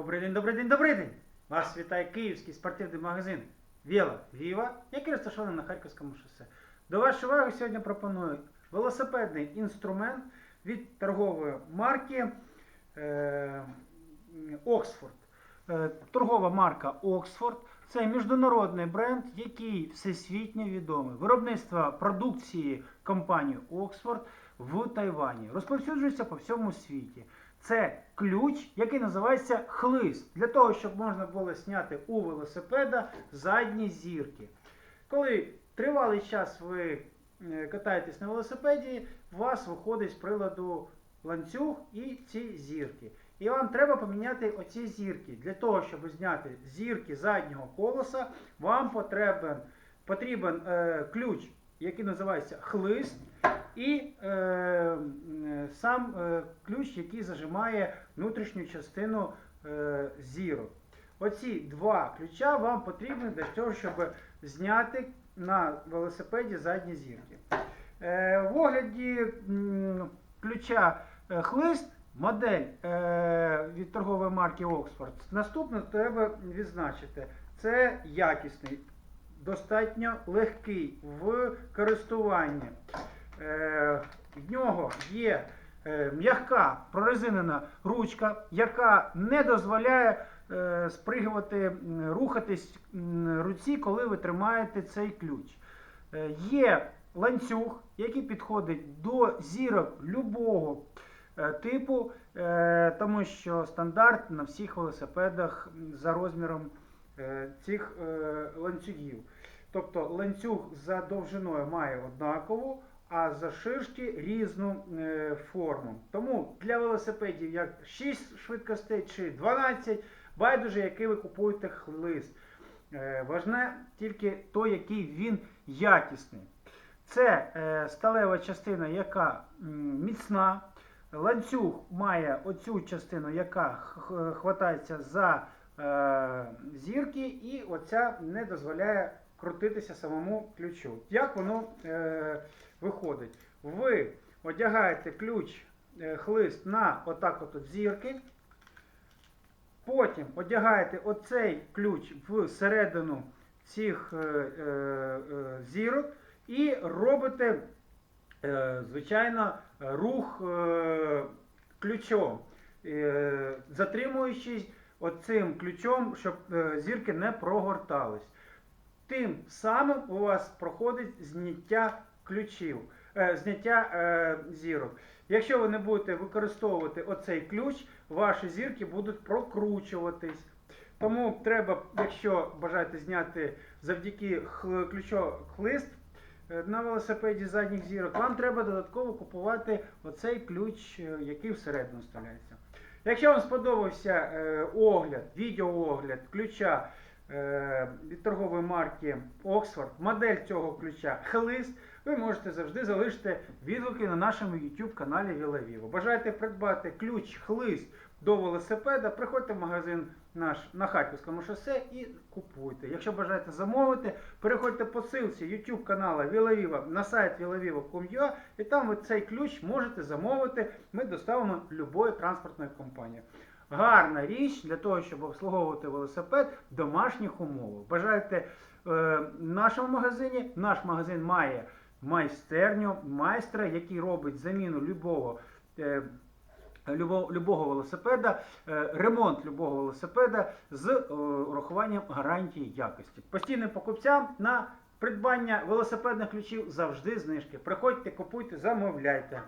Добрий день, добрий день, добрий день! Вас вітає київський спортивний магазин Віла Віва, який розташований на Харківському шосе. До вашої уваги сьогодні пропоную велосипедний інструмент від торгової марки е. Е, торгова марка Oxford це міжнародний бренд, який всесвітньо відомий. Виробництво продукції компанії Oxford в Тайвані розповсюджується по всьому світі. Це ключ, який називається хлист, для того, щоб можна було зняти у велосипеда задні зірки. Коли тривалий час ви е, катаєтесь на велосипеді, у вас виходить з приладу ланцюг і ці зірки. І вам треба поміняти оці зірки. Для того, щоб зняти зірки заднього колеса, вам потрібен, потрібен е, ключ, який називається хлист, і е, сам е, ключ, який зажимає внутрішню частину е, зірок. Оці два ключа вам потрібні для того, щоб зняти на велосипеді задні зірки. Е, в огляді м, ключа е, хлист, модель е, від торгової марки Oxford. Наступне треба відзначити. Це якісний, достатньо легкий в користуванні. Е, в нього є е, м'яка прорезинена ручка, яка не дозволяє е, спригувати, рухатись руці, коли ви тримаєте цей ключ. Є ланцюг, який підходить до зірок любого типу, тому що стандарт на всіх велосипедах за розміром цих е, ланцюгів. Тобто ланцюг за довжиною має однакову, а за ширшки різну е, форму. Тому для велосипедів як 6 швидкостей чи 12, байдуже, який ви купуєте хлист. Е, Важне тільки той, який він якісний. Це е, сталева частина, яка міцна. Ланцюг має оцю частину, яка хватається за е, зірки, і оця не дозволяє крутитися самому ключу. Як воно е, виходить? Ви одягаєте ключ е, хлист на отак от, от зірки. Потім одягаєте оцей ключ всередину цих е, е, е, зірок і робите, е, звичайно, рух е, ключом, е, затримуючись оцим ключом, щоб е, зірки не прогортались. Тим самим у вас проходить зняття ключів, е, зняття е, зірок. Якщо ви не будете використовувати оцей ключ, ваші зірки будуть прокручуватись. Тому треба, якщо бажаєте зняти завдяки ключу хлист на велосипеді задніх зірок, вам треба додатково купувати оцей ключ, який всередину вставляється. Якщо вам сподобався е, огляд, відеоогляд ключа е, від торгової марки Oxford, модель цього ключа Хлист, ви можете завжди залишити відгуки на нашому YouTube каналі Вілавіво. Бажаєте придбати ключ Хлист до велосипеда, приходьте в магазин наш на Харківському шосе і купуйте. Якщо бажаєте замовити, переходьте по ссылці YouTube каналу Вілавіва на сайт vilaviva.com.ua і там ви цей ключ можете замовити. Ми доставимо любої транспортної компанії. Гарна річ для того, щоб обслуговувати велосипед в домашніх умовах. Бажаєте е, в нашому магазині? Наш магазин має майстерню, майстра, який робить заміну любого. е, Любого, любого велосипеда, е, ремонт любого велосипеда з е, урахуванням гарантії якості. Постійним покупцям на придбання велосипедних ключів завжди знижки. Приходьте, купуйте, замовляйте.